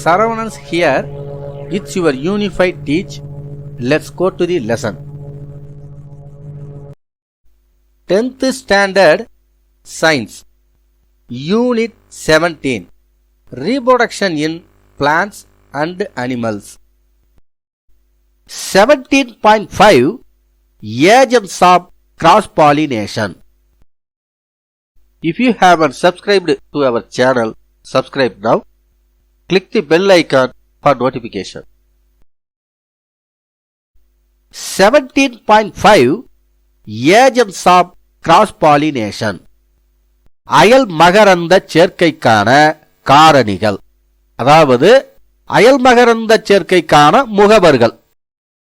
Saravanans here. It's your unified teach. Let's go to the lesson. 10th Standard Science Unit 17 Reproduction in Plants and Animals 17.5 Agents of Cross Pollination If you haven't subscribed to our channel, subscribe now. Click the bell icon for notification. 17.5 Agents of Cross Pollination அயல் மகரந்த சேர்க்கைக்கான காரணிகள் அதாவது அயல் மகரந்த சேர்க்கைக்கான முகவர்கள்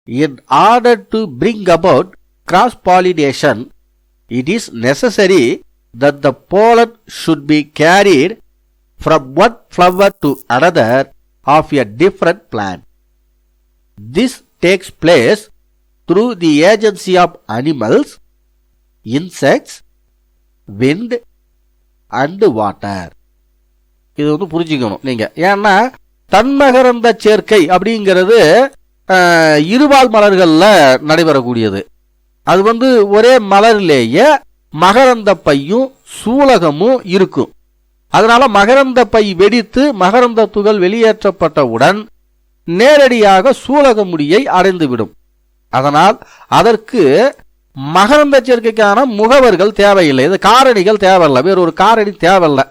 in order to bring about cross pollination it is necessary that the pollen should be carried from one flower to another of a different plant. This takes place through the agency of animals, insects, wind and water. இது வந்து புரிஞ்சுக்கணும் நீங்க ஏன்னா தன்மகரந்த சேர்க்கை அப்படிங்கிறது அஹ், இருபால் மலர்கள்ல நடைபெறக்கூடியது அது வந்து ஒரே மலரிலேயே மகரந்த பையும் சூலகமும் இருக்கும் அதனால மகரந்த பை வெடித்து மகரந்த துகள் வெளியேற்றப்பட்டவுடன் நேரடியாக சூலக முடியை அடைந்துவிடும். அதனால் அதற்கு மகரந்த சேர்க்கைக்கான முகவர்கள் தேவையில்லை. இது காரணிகள் தேவையில்லை. வேற ஒரு காரணி தேவையில்லை.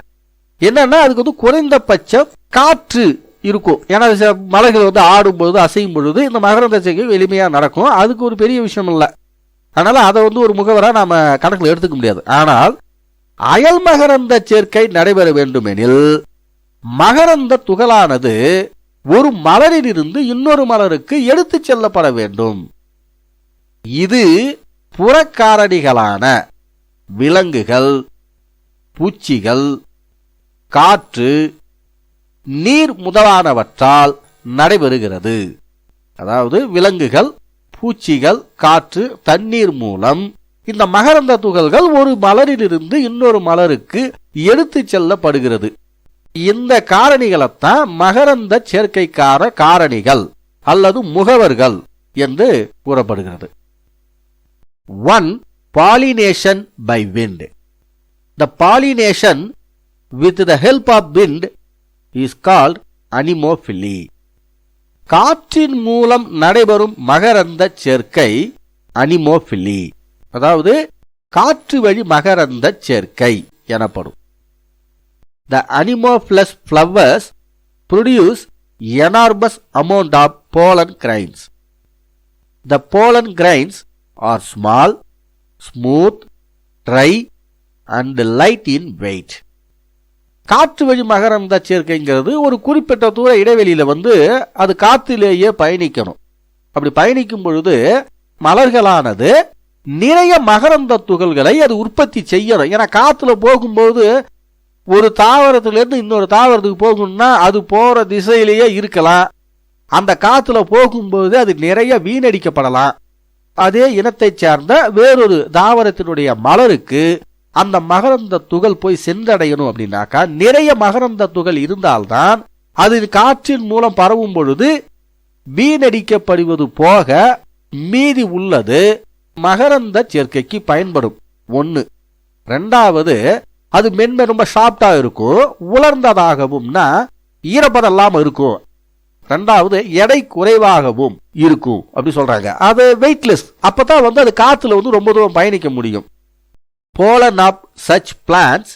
என்னன்னா அதுக்கு வந்து குறைந்தபட்சம் காற்று இருக்கும். ஏன்னா சில மலைகள் வந்து ஆடும்போது அசையும் பொழுது இந்த மகரந்த சேர்க்கை எளிமையாக நடக்கும். அதுக்கு ஒரு பெரிய விஷயம் இல்லை. அதனால் அதை வந்து ஒரு முகவராக நாம் கணக்கில் எடுத்துக்க முடியாது. ஆனால் அயல் மகரந்த சேர்க்கை நடைபெற வேண்டுமெனில் மகரந்த துகளானது ஒரு மலரிலிருந்து இன்னொரு மலருக்கு எடுத்துச் செல்லப்பட வேண்டும். இது புறக்காரணிகளான விலங்குகள் பூச்சிகள் காற்று நீர் முதலானவற்றால் நடைபெறுகிறது. அதாவது விலங்குகள் பூச்சிகள் காற்று தண்ணீர் மூலம் இந்த மகரந்த துகள்கள் ஒரு மலரிலிருந்து இன்னொரு மலருக்கு எடுத்து செல்லப்படுகிறது. இந்த காரணிகளைத்தான் மகரந்த சேர்க்கைக்கார காரணிகள் அல்லது முகவர்கள் என்று கூறப்படுகிறது. One pollination by wind the pollination with the help of wind is called anemophily காற்றின் மூலம் நடைபெறும் மகரந்த சேர்க்கை அனிமோஃபிலி அதாவது காற்று வழி மகரந்த சேர்க்கை எனப்படும். The anemophilous flowers produce enormous amount of pollen grains the pollen grains are small smooth dry and light in weight காற்று வழி மகரந்த சேர்க்கைங்கிறது ஒரு குறிப்பிட்ட தூர இடைவெளியில் வந்து அது காற்றிலேயே பயணிக்கணும். அப்படி பயணிக்கும் பொழுது மலர்களானது நிறைய மகரந்த துகள்களை அது உற்பத்தி செய்யணும். ஏன்னா காற்றுல போகும்போது ஒரு தாவரத்துலேருந்து இன்னொரு தாவரத்துக்கு போகணும்னா அது போகிற திசையிலேயே இருக்கலாம். அந்த காற்றுல போகும்போது அது நிறைய வீணடிக்கப்படலாம். அதே இனத்தைச் சார்ந்த வேறொரு தாவரத்தினுடைய மலருக்கு அந்த மகரந்த துகள் போய் சென்றடையணும் அப்படின்னாக்கா நிறைய மகரந்த துகள் இருந்தால்தான் அது காற்றின் மூலம் பரவும் பொழுது வீணடிக்கப்படுவது போக மீதி உள்ளது. மகரந்த சேர்க்கைக்கு பயன்படும். ஒன்று ரெண்டாவது அது மென்மை ரொம்ப ஷார்ப்டா இருக்கும். உலர்ந்ததாகவும்னா ஈரப்பதம் இல்லாமல் இருக்கும். ரெண்டாவது எடை குறைவாகவும் இருக்கும். அப்படி சொல்கிறாங்க அது வெயிட்லெஸ் அப்போ தான் வந்து அது காற்றுல வந்து ரொம்ப தூரம் பயணிக்க முடியும். Pollen of such plants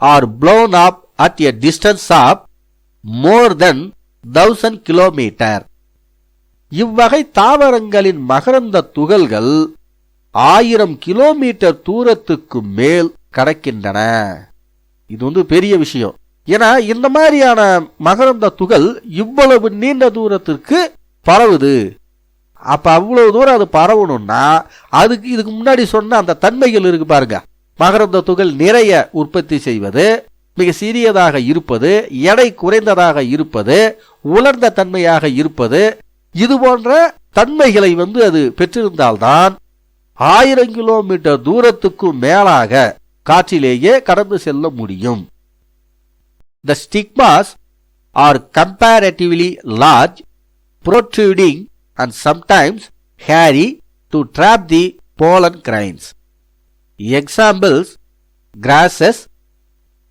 are blown off at a distance of more than 1000 kilometer. இவ்வகை தாவரங்களின் மகரந்த துகள்கள் ஆயிரம் கிலோமீட்டர் தூரத்துக்கு மேல் கடக்கின்றன. இது வந்து பெரிய விஷயம். ஏன்னா இந்த மாதிரியான மகரந்த துகள் இவ்வளவு நீண்ட தூரத்திற்கு பரவுது. அப்ப அவ்வளவு தூரம் அது பரவணும்னா அதுக்கு இதுக்கு முன்னாடி சொன்ன அந்த தன்மைகள் இருக்கு பாருங்க. மகரந்த துகள் நிறைய உற்பத்தி செய்வது மிக சிறியதாக இருப்பது எடை குறைந்ததாக இருப்பது உலர்ந்த தன்மையாக இருப்பது இது போன்ற தன்மைகளை வந்து அது பெற்றிருந்தால்தான் ஆயிரம் கிலோமீட்டர் தூரத்துக்கும் மேலாக காற்றிலேயே கடந்து செல்ல முடியும் the stigmas are comparatively large protruding and sometimes hairy to trap the pollen grains examples grasses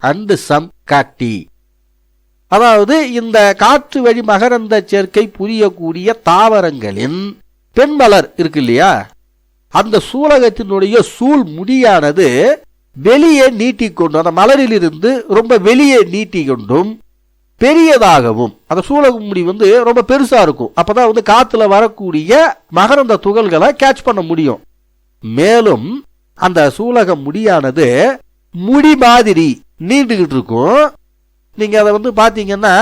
and some காட்டி அதாவது இந்த காற்று வழி மகரந்த சேர்க்கை புரியக்கூடிய தாவரங்களின் பெண்மலர் இருக்கு இல்லையா அந்த சூலகத்தினுடைய சூழ் முடியானது வெளியே நீட்டிக்கொண்டு அந்த மலரிலிருந்து ரொம்ப வெளியே நீட்டிக்கொண்டும் பெரியதாகவும் அந்த சூலகம் முடி வந்து ரொம்ப பெருசாக இருக்கும். அப்போ தான் வந்து காற்றுல வரக்கூடிய மகரந்த துகள்களை கேட்ச் பண்ண முடியும். மேலும் அந்த சூலக முடியானது முடி மாதிரி நீண்டுகிட்டு இருக்கும். நீங்கள் அதை வந்து பார்த்தீங்கன்னா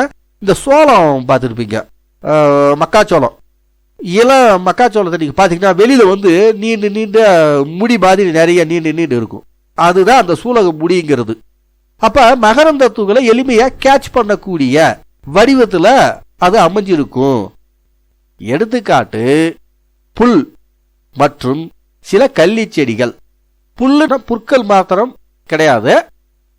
இந்த சோளம் பார்த்துருப்பீங்க. மக்காச்சோளம். இளம் மக்காச்சோளத்தை நீங்கள் பார்த்தீங்கன்னா வெளியில் வந்து நீண்டு நீண்ட முடி மாதிரி நிறைய நீண்டு நீண்டு இருக்கும். அதுதான் அந்த சூலக முடிங்கிறது. அப்போ மகரந்த துகளை எளிமையாக கேட்ச் பண்ணக்கூடிய வடிவத்தில் அது அமைஞ்சிருக்கும். எடுத்துக்காட்டு புல் மற்றும் சில கள்ளி செடிகள். புல்லுன புற்கள் மாத்திரம் கிடையாது.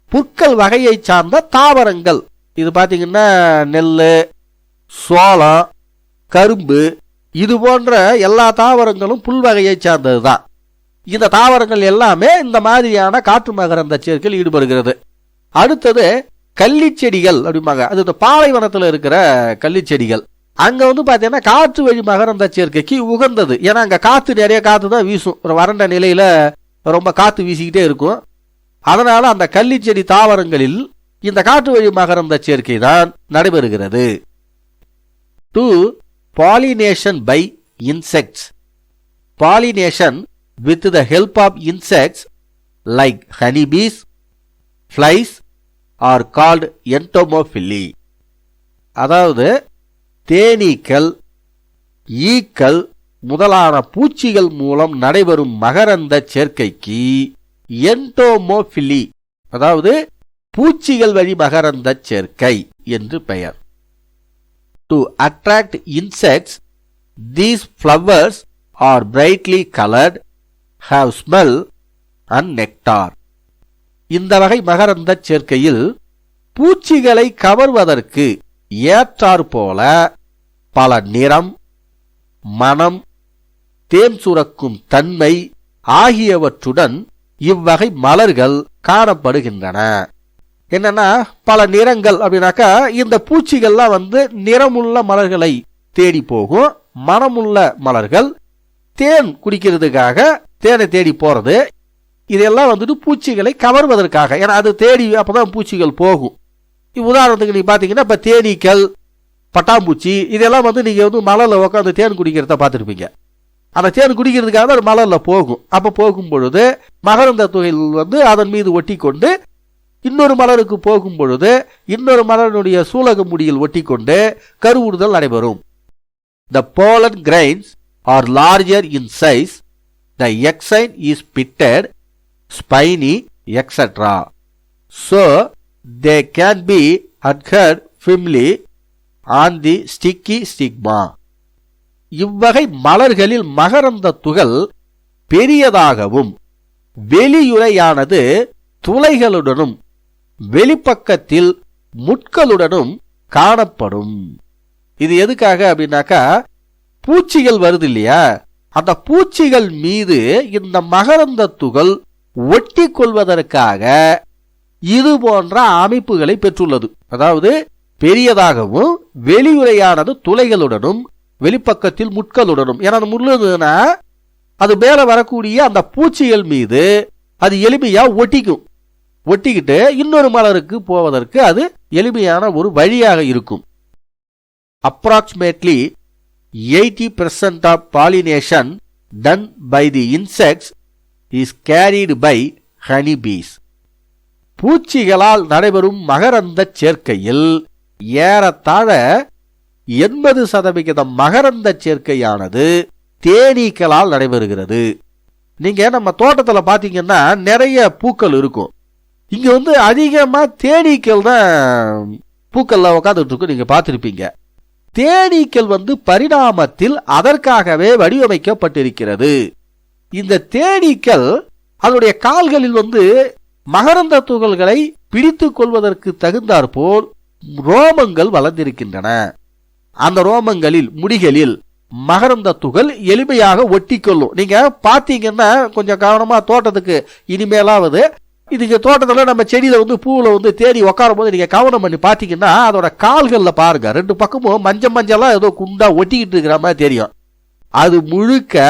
புற்கள் வகையை சார்ந்த தாவரங்கள். இது பார்த்தீங்கன்னா நெல் சோளம் கரும்பு இது போன்ற எல்லா தாவரங்களும் புல்வகையை சார்ந்தது சார்ந்ததுதான். இந்த தாவரங்கள் எல்லாமே இந்த மாதிரியான காற்று மகரந்த சேர்க்கையில் ஈடுபடுகிறது. அடுத்தது கள்ளிச்செடிகள் அப்படிம்பாங்க. அது இந்த பாலைவனத்தில் இருக்கிற கள்ளிச்செடிகள் அங்கே வந்து பார்த்தீங்கன்னா காற்று வழி மகரந்த சேர்க்கைக்கு உகந்தது. ஏன்னா அங்கே காற்று நிறைய காற்று தான் வீசும். ஒரு வறண்ட நிலையில் ரொம்ப காற்று வீசிக்கிட்டே இருக்கும். அதனால் அந்த கள்ளிச்செடி தாவரங்களில் இந்த காற்று வழி மகரந்த சேர்க்கை தான் நடைபெறுகிறது. Two pollination by insects pollination with the help of insects like honeybees flies are called entomophily அதாவது தேனீக்கள் ஈக்கள் முதலான பூச்சிகள் மூலம் நடைபெறும் மகரந்த சேர்க்கைக்கு என்டோமோஃபிலி அதாவது பூச்சிகள் வழி மகரந்த சேர்க்கை என்று பெயர். To attract insects. These flowers are brightly coloured have smell and nectar இந்த வகை மகரந்த சேர்க்கையில் பூச்சிகளை கவர்வதற்கு ஏற்றாற்போல பல நிறம் மனம் தேன் சுரக்கும் தன்மை ஆகியவற்றுடன் இவ்வகை மலர்கள் காணப்படுகின்றன என்னன்னா பல நிறங்கள் அப்படின்னாக்கா இந்த பூச்சிகள்லாம் வந்து நிறமுள்ள மலர்களை தேடி போகும். மனமுள்ள மலர்கள் தேன் குடிக்கிறதுக்காக தேனை தேடி போகிறது இதெல்லாம் வந்துட்டு பூச்சிகளை கவர்வதற்காக. ஏன்னா அது தேடி அப்போ தான் பூச்சிகள் போகும். உதாரணத்துக்கு நீங்கள் பார்த்தீங்கன்னா இப்போ தேனீக்கள் பட்டாம்பூச்சி இதெல்லாம் வந்து நீங்கள் வந்து மலரில் உட்காந்து தேன் குடிக்கிறத பார்த்துருப்பீங்க. அந்த தேன் குடிக்கிறதுக்காக அது மலரில் போகும். அப்போ போகும் பொழுது மகரந்த துகள் வந்து அதன் மீது ஒட்டி கொண்டு இன்னொரு மலருக்கு போகும் பொழுது இன்னொரு மலருடைய சூலக முடியில் ஒட்டிக்கொண்டு கருவுறுதல் நடைபெறும் the pollen grains are larger in size the exine is pitted spiny extra so they can be adhered firmly on the sticky stigma இவ்வகை மலர்களில் மகரந்த துகள் பெரியதாகவும் வெளியுறையானது துளைகளுடனும் வெளிப்பக்கத்தில் முட்களுடனும் காணப்படும். இது எதுக்காக அப்படின்னாக்கா பூச்சிகள் வருது இல்லையா அந்த பூச்சிகள் மீது இந்த மகரந்த துகள் ஒட்டி கொள்வதற்காக இது போன்ற அமைப்புகளை பெற்றுள்ளது. அதாவது பெரியதாகவும் வெளியுறையானது துளைகளுடனும் வெளிப்பக்கத்தில் முட்களுடனும். ஏன்னா அது முள்ளுதுன்னா அது மேல வரக்கூடிய அந்த பூச்சிகள் மீது அது எளிமையா ஒட்டிக்கும். ஒட்டிக்கிட்டு இன்னொரு மலருக்கு போவதற்கு அது எளிமையான ஒரு வழியாக இருக்கும். Approximately eighty percent of pollination done by the insects is carried by honeybees பூச்சிகளால் நடைபெறும் மகரந்த சேர்க்கையில் ஏறத்தாழ எண்பது சதவிகிதம் மகரந்த சேர்க்கையானது தேனீக்களால் நடைபெறுகிறது. நீங்க நம்ம தோட்டத்தில் பார்த்தீங்கன்னா நிறைய பூக்கள் இருக்கும். இங்க வந்து அதிகமா தேனீக்கள் தான் பூக்கள்லாம் உட்காந்துட்டு இருக்கும் நீங்க பார்த்துருப்பீங்க. தேனீக்கள் வந்து பரிணாமத்தில் அதற்காகவே வடிவமைக்கப்பட்டிருக்கிறது. இந்த தேனீக்கள் அதனுடைய கால்களில் வந்து மகரந்த துகள்களை பிடித்து கொள்வதற்கு தகுந்தாற்போல் ரோமங்கள் வளர்ந்திருக்கின்றன. அந்த ரோமங்களில் முடிகளில் மகரந்த துகள் எளிமையாக ஒட்டிக்கொள்ளும். நீங்க பாத்தீங்கன்னா கொஞ்சம் கவனமா தோட்டத்துக்கு இனிமேலாவது இதுக்கு தோட்டத்தில் நம்ம செடியில் வந்து பூவில் வந்து தேடி உட்காரும் போது நீங்கள் கவனம் பண்ணி பார்த்தீங்கன்னா அதோட கால்களில் பாருங்கள் ரெண்டு பக்கமும் மஞ்சள் மஞ்சளாக ஏதோ குண்டாக ஒட்டிக்கிட்டு இருக்கிற மாதிரி தெரியும். அது முழுக்க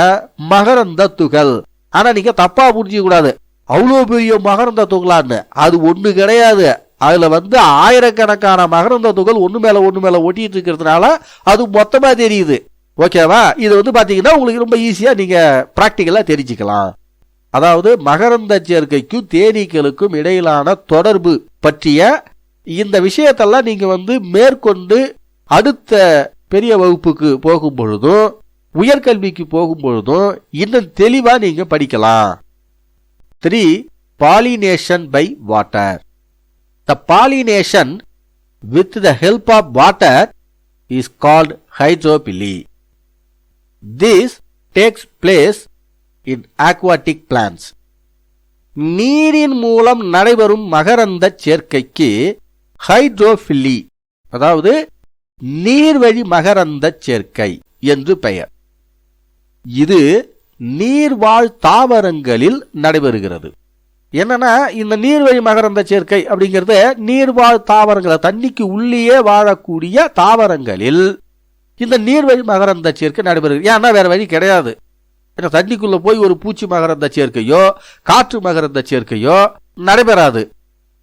மகரந்த துகள். ஆனால் நீங்கள் தப்பாக புரிஞ்சிக்கூடாது அவ்வளோ பெரிய மகரந்த துகளான்னு. அது ஒன்று கிடையாது. அதில் வந்து ஆயிரக்கணக்கான மகரந்த துகள் ஒன்று மேலே ஒன்று மேலே ஒட்டிட்டு இருக்கிறதுனால அது மொத்தமாக தெரியுது. ஓகேவா இது வந்து பார்த்தீங்கன்னா உங்களுக்கு ரொம்ப ஈஸியாக நீங்கள் ப்ராக்டிக்கலாக தெரிஞ்சுக்கலாம். அதாவது மகரந்த சேர்க்கைக்கும் தேனீக்களுக்கும் இடையிலான தொடர்பு பற்றிய இந்த விஷயத்தெல்லாம் நீங்கள் வந்து மேற்கொண்டு அடுத்த பெரிய வகுப்புக்கு போகும் பொழுதும் உயர்கல்விக்கு போகும் பொழுதும் இன்னும் தெளிவாக நீங்கள் படிக்கலாம். Three pollination by water the pollination with the help of water is called hydrophily this takes place in aquatic plants நீரின் மூலம் நடைபெறும் மகரந்த சேர்க்கைக்கு ஹைட்ரோஃபில்லி அதாவது நீர்வழி மகரந்த சேர்க்கை என்று பெயர். இது நீர்வாழ் தாவரங்களில் நடைபெறுகிறது. என்னன்னா இந்த நீர்வழி மகரந்த சேர்க்கை அப்படிங்கிறது நீர்வாழ் தாவரங்களை தண்ணிக்கு உள்ளேயே வாழக்கூடிய தாவரங்களில் இந்த நீர்வழி மகரந்த சேர்க்கை நடைபெறுகிறது. ஏன்னா வேற வழி கிடையாது. ஏன்னா தண்ணிக்குள்ளே போய் ஒரு பூச்சி மகரந்த சேர்க்கையோ காற்று மகரந்த சேர்க்கையோ நடைபெறாது.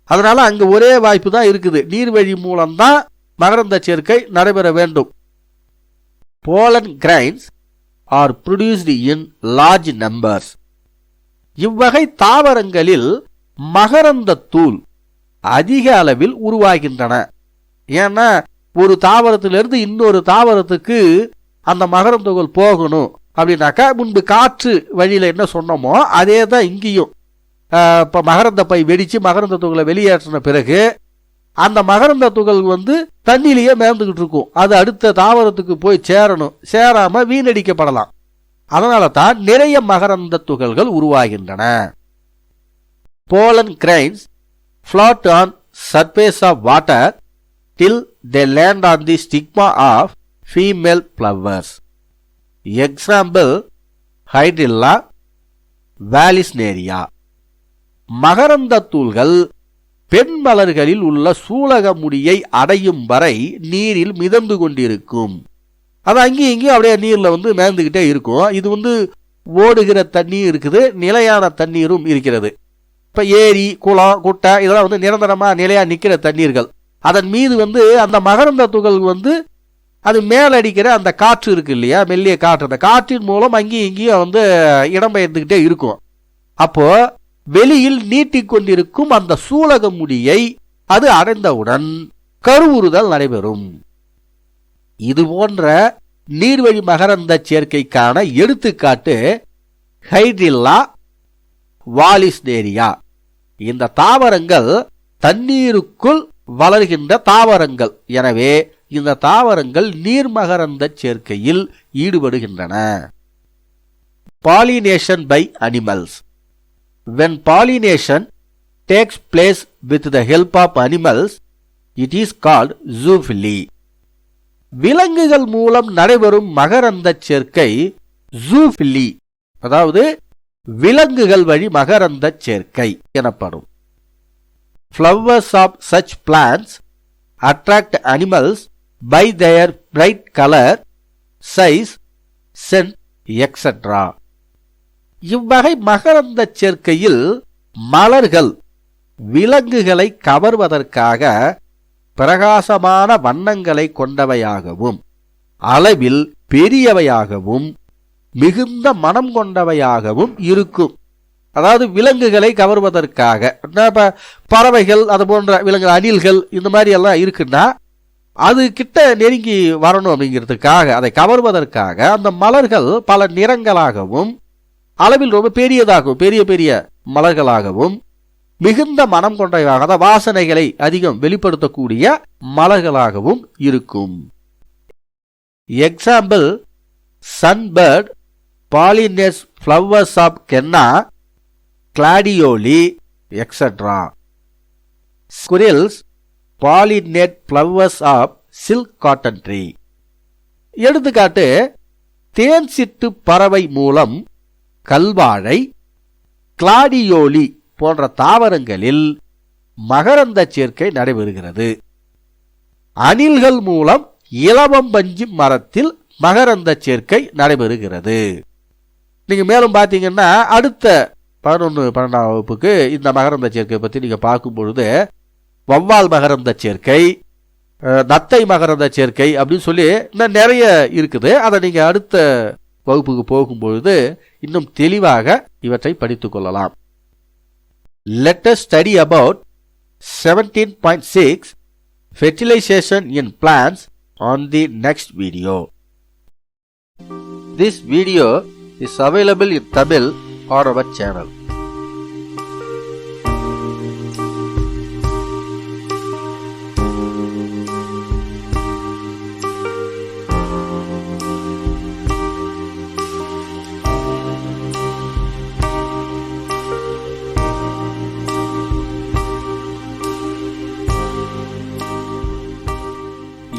அதனால் அங்கே ஒரே வாய்ப்பு தான் இருக்குது. நீர்வழி மூலம்தான் மகரந்த சேர்க்கை நடைபெற வேண்டும். Pollen grains are produced in large numbers இவ்வகை தாவரங்களில் மகரந்த தூள் அதிக அளவில் உருவாகின்றன. ஏன்னா ஒரு தாவரத்திலிருந்து இன்னொரு தாவரத்துக்கு அந்த மகரந்த போகணும். அப்படின்னாக்கா முன்பு காற்று வழியில் என்ன சொன்னோமோ அதே தான் இங்கேயும் இப்போ மகரந்த பை வெடித்து மகரந்த துகளை வெளியேற்றின பிறகு அந்த மகரந்த துகள் வந்து தண்ணியிலேயே மேர்ந்துகிட்டு இருக்கும். அது அடுத்த தாவரத்துக்கு போய் சேரணும். சேராமல் வீணடிக்கப்படலாம். அதனால தான் நிறைய மகரந்த துகள்கள் உருவாகின்றன. Pollen grains float on surface of water till the land on the stigma of female flowers example hydrilla vallisneria மகரந்த தூள்கள் பெண் மலர்களில் உள்ள சூலக முடியை அடையும் வரை நீரில் மிதந்து கொண்டிருக்கும். அது அங்கேயும் இங்கேயும் அப்படியே நீரில் வந்து மேந்துக்கிட்டே இருக்கும். இது வந்து ஓடுகிற தண்ணியும் இருக்குது நிலையான தண்ணீரும் இருக்கிறது. இப்போ ஏரி குளம் குட்டை இதெல்லாம் வந்து நிரந்தரமாக நிலையாக நிற்கிற தண்ணீர்கள். அதன் மீது வந்து அந்த மகரந்த துகள் வந்து அது மேலடிக்கிற அந்த காற்று இருக்கு இல்லையா? மெல்லிய காற்று. அந்த காற்றின் மூலம் அங்கேயும் இங்கேயும் வந்து இடம்பெயர்ந்துக்கிட்டே இருக்கும். அப்போது வெளியில் நீட்டிக்கொண்டிருக்கும் அந்த சூலக முடியை அது அடைந்தவுடன் கருவுறுதல் நடைபெறும். இது போன்ற நீர்வழி மகரந்த சேர்க்கைக்கான எடுத்துக்காட்டு ஹைட்ரில்லா வாலிஸ்டேரியா. இந்த தாவரங்கள் தண்ணீருக்குள் வளர்கின்ற தாவரங்கள். எனவே இந்த தாவரங்கள் நீர்மகரந்த சேர்க்கையில் ஈடுபடுகின்றன. Pollination by animals when pollination takes place with the help of animals it is called zoophily விலங்குகள் மூலம் நடைபெறும் மகரந்த சேர்க்கை ஜூஃபில்லி அதாவது விலங்குகள் வழி மகரந்த சேர்க்கை எனப்படும். Flowers of such plants attract animals by their bright colour size scent etcetera இவ்வகை மகரந்த சேர்க்கையில் மலர்கள் விலங்குகளை கவர்வதற்காக பிரகாசமான வண்ணங்களை கொண்டவையாகவும் அளவில் பெரியவையாகவும் மிகுந்த மனம் கொண்டவையாகவும் இருக்கும். அதாவது விலங்குகளை கவர்வதற்காக. பறவைகள் அது போன்ற விலங்கு அணில்கள் இந்த மாதிரி எல்லாம் இருக்குன்னா அது கிட்ட நெருங்கி வரணும் அப்படிங்கிறதுக்காக அதை கவர்வதற்காக அந்த மலர்கள் பல நிறங்களாகவும் அளவில் ரொம்ப பெரியதாகவும் பெரிய பெரிய மலர்களாகவும் மிகுந்த மனம் கொண்டவையாக அதாவது வாசனைகளை அதிகம் வெளிப்படுத்தக்கூடிய மலர்களாகவும் இருக்கும். Example sunbird pollinates flowers of canna gladioli etcetera squirrels pollinate flowers of silk cotton tree. எடுத்துக்காட்டு தேன் சிட்டு பறவை மூலம் கல்வாழை கிளாடியோலி போன்ற தாவரங்களில் மகரந்த சேர்க்கை நடைபெறுகிறது. அணில்கள் மூலம் இலவம்பஞ்சு மரத்தில் மகரந்த சேர்க்கை நடைபெறுகிறது. நீங்க மேலும் பார்த்தீங்கன்னா அடுத்த பதினொன்று பன்னெண்டாம் வகுப்புக்கு இந்த மகரந்த சேர்க்கை பற்றி நீங்கள் பார்க்கும் பொழுது வவ்வால் மகரந்த சேர்க்கை நத்தை மகரந்த சேர்க்கை அப்படின்னு சொல்லி இன்னும் நிறைய இருக்குது அதை நீங்கள் அடுத்த வகுப்புக்கு போகும்பொழுது இன்னும் தெளிவாக இவற்றை படித்துக் கொள்ளலாம் study about seventeen point six fertilization in plants on the next video. This video is available in Tamil on our channel.